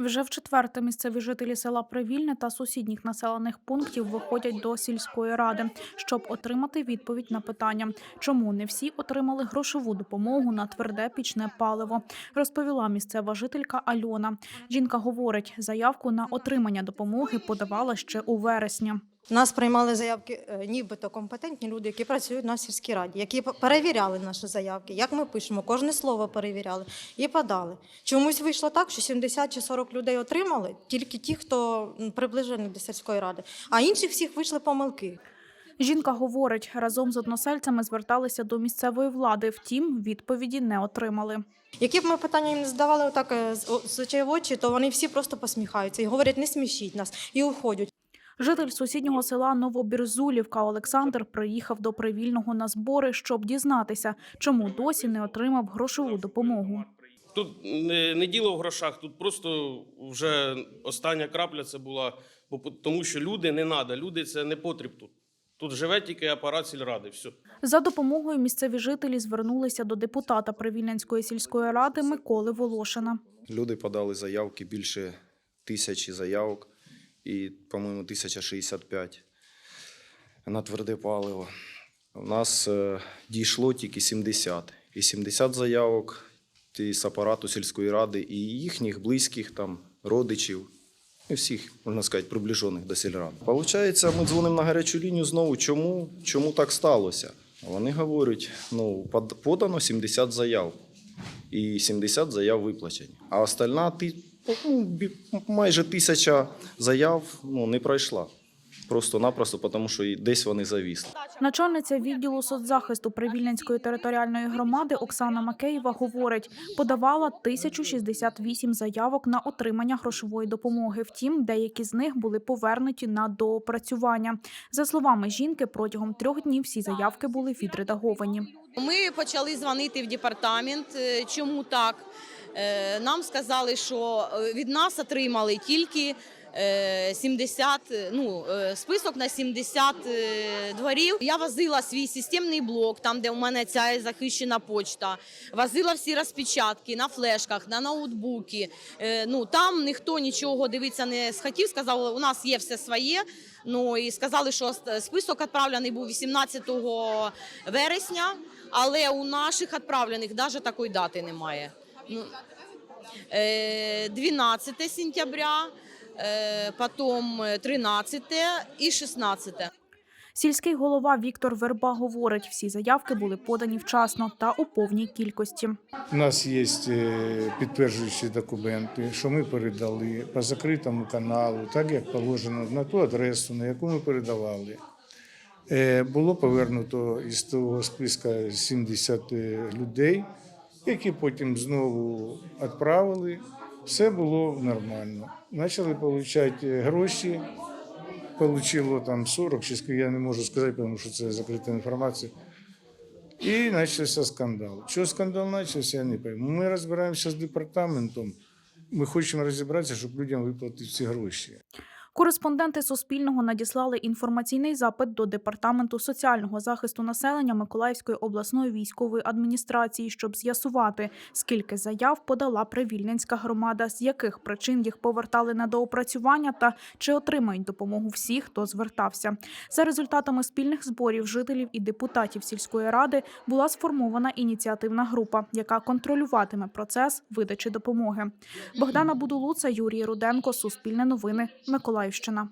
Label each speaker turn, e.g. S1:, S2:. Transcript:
S1: Вже в четверте місцеві жителі села Привільне та сусідніх населених пунктів виходять до сільської ради, щоб отримати відповідь на питання, чому не всі отримали грошову допомогу на тверде пічне паливо, розповіла місцева жителька Альона. Жінка говорить, заявку на отримання допомоги подавала ще у вересні.
S2: Нас приймали заявки, е, нібито компетентні люди, які працюють на сільській раді, які перевіряли наші заявки, як ми пишемо, кожне слово перевіряли і подали. Чомусь вийшло так, що 70 чи 40 людей отримали, тільки ті, хто приближений до сільської ради, а інших всіх вийшли помилки.
S1: Жінка говорить, разом з односельцями зверталися до місцевої влади, втім відповіді не отримали.
S2: Які б ми питання їм не задавали отак е, з очей в очі, то вони всі просто посміхаються і говорять, не смішіть нас, і уходять.
S1: Житель сусіднього села Новобірзулівка Олександр приїхав до Привільного на збори, щоб дізнатися, чому досі не отримав грошову допомогу.
S3: Тут не, не діло в грошах, тут просто вже остання крапля це була, бо тому що люди не треба, люди це не потріб тут. Тут живе тільки апарат сільради. Все.
S1: За допомогою місцеві жителі звернулися до депутата Привільненської сільської ради Миколи Волошина.
S4: Люди подали заявки більше тисячі заявок і, по-моєму, 1065 на тверде паливо. У нас е, дійшло тільки 70. І 70 заявок з апарату сільської ради і їхніх близьких там родичів. І всіх, можна сказати, приближених до сільради. Получається, ми дзвонимо на гарячу лінію знову. Чому, чому так сталося? Вони говорять, ну, подано 70 заяв і 70 заяв виплачені. А остальна ну, майже тисяча заяв ну, не пройшла. Просто-напросто, тому що і десь вони завісли.
S1: Начальниця відділу соцзахисту Привільненської територіальної громади Оксана Макеєва говорить, подавала 1068 заявок на отримання грошової допомоги. Втім, деякі з них були повернуті на доопрацювання. За словами жінки, протягом трьох днів всі заявки були відредаговані.
S5: Ми почали дзвонити в департамент. Е, Чому так? Е, Нам сказали, що е, від нас отримали тільки е, 70, е, ну, список на 70 е, дворів. Я возила свій системний блок, там, де у мене ця захищена почта. Возила всі розпечатки на флешках, на ноутбуки. Ну, там ніхто нічого дивитися не схотів, сказав, у нас є все своє. Ну і сказали, що список відправлений був 18 вересня, але у наших відправлених навіть такої дати немає. Ну, е, 12 сентября, е, потім 13 і 16.
S1: Сільський голова Віктор Верба говорить, всі заявки були подані вчасно та у повній кількості.
S6: У нас є е, підтверджуючі документи, що ми передали по закритому каналу, так як положено на ту адресу, на яку ми передавали. Було повернуто із того списка 70 людей, які потім знову відправили. Все було нормально. Почали отримати гроші. Получило там 40, чи я не можу сказати, тому що це закрита інформація. І почався скандал. Чого скандал почався, я не пойму. Ми розбираємося з департаментом. Ми хочемо розібратися, щоб людям виплатити ці гроші.
S1: Кореспонденти Суспільного надіслали інформаційний запит до департаменту соціального захисту населення Миколаївської обласної військової адміністрації, щоб з'ясувати, скільки заяв подала Привільненська громада, з яких причин їх повертали на доопрацювання та чи отримають допомогу всі, хто звертався. За результатами спільних зборів жителів і депутатів сільської ради була сформована ініціативна група, яка контролюватиме процес видачі допомоги. Богдана Будулуца, Юрій Руденко, Суспільне новини, Миколаївщина.